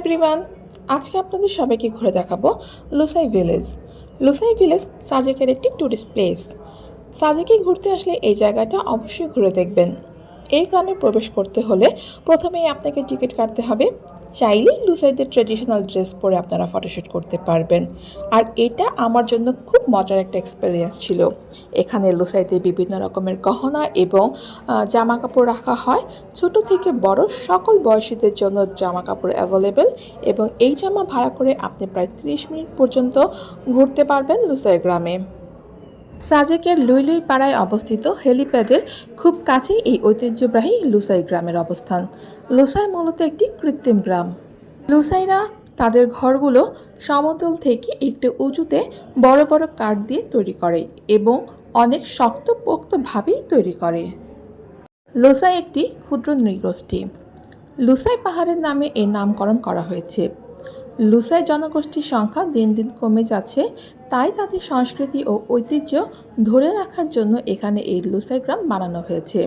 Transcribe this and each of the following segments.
Everyone আজকে আপনাদের সবাইকে ঘুরে দেখাবো লুসাই ভিলেজ লুসাই ভিলেজ সাজেকের একটি ট্যুরিস্ট প্লেস সাজেকে ঘুরতে আসলে এই জায়গাটা অবশ্যই ঘুরে দেখবেন। এই গ্রামে প্রবেশ করতে হলে প্রথমেই আপনাকে টিকিট কাটতে হবে। চাইলেই লুসাইদের ট্রেডিশনাল ড্রেস পরে আপনারা ফটোশ্যুট করতে পারবেন। আর এটা আমার জন্য খুব মজার একটা এক্সপিরিয়েন্স ছিল। এখানে লুসাইতে বিভিন্ন রকমের গহনা এবং জামা কাপড় রাখা হয়। ছোট থেকে বড় সকল বয়সীদের জন্য জামা কাপড় অ্যাভেলেবেল এবং এই জামা ভাড়া করে আপনি প্রায় 30 মিনিট পর্যন্ত ঘুরতে পারবেন লুসাই গ্রামে। সাজেকের লুইলুই পাড়ায় অবস্থিত হেলিপ্যাডের খুব কাছেই এই ঐতিহ্যবাহী লুসাই গ্রামের অবস্থান। লুসাই মূলত একটি কৃত্রিম গ্রাম। লুসাইরা তাদের ঘরগুলো সমতল থেকে একটু উঁচুতে বড় বড় কাঠ দিয়ে তৈরি করে এবং অনেক শক্তপোক্তভাবেই তৈরি করে। লোসাই একটি ক্ষুদ্র নৃগোষ্ঠী। লুসাই পাহাড়ের নামে এর নামকরণ করা হয়েছে। লুসাই জনগোষ্ঠীর সংখ্যা দিন দিন কমে যাচ্ছে, তাই তাদের সংস্কৃতি ও ঐতিহ্য ধরে রাখার জন্য এখানে এই লুসাই গ্রাম বানানো হয়েছে।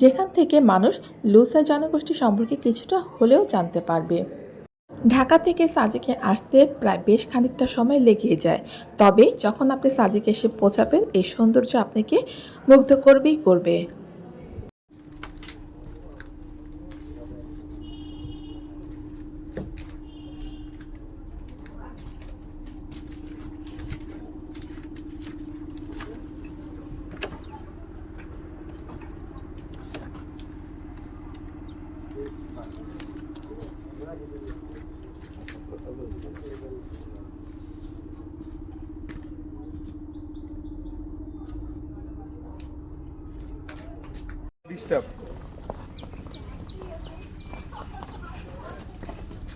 যেখান থেকে মানুষ লুসাই জনগোষ্ঠী সম্পর্কে কিছুটা হলেও জানতে পারবে। ঢাকা থেকে সাজেকে আসতে প্রায় বেশ খানিকটা সময় লেগে যায়, তবে যখন আপনি সাজেকে এসে পৌঁছাবেন, এই সৌন্দর্য আপনাকে মুগ্ধ করবেই করবে। ডিস্টার্ব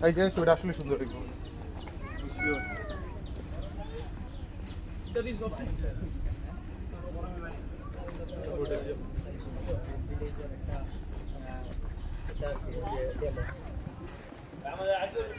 এই যে ছবিটা আসলে সুন্দর একদম দিছি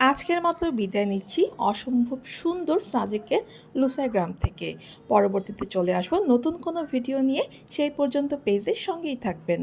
আজকের মতো বিদায় নিচ্ছি। অসম্ভব সুন্দর সাজেকের লুসাগ্রাম থেকে। পরবর্তীতে চলে আসব নতুন কোনো ভিডিও নিয়ে। সেই পর্যন্ত পেজের সঙ্গেই থাকবেন।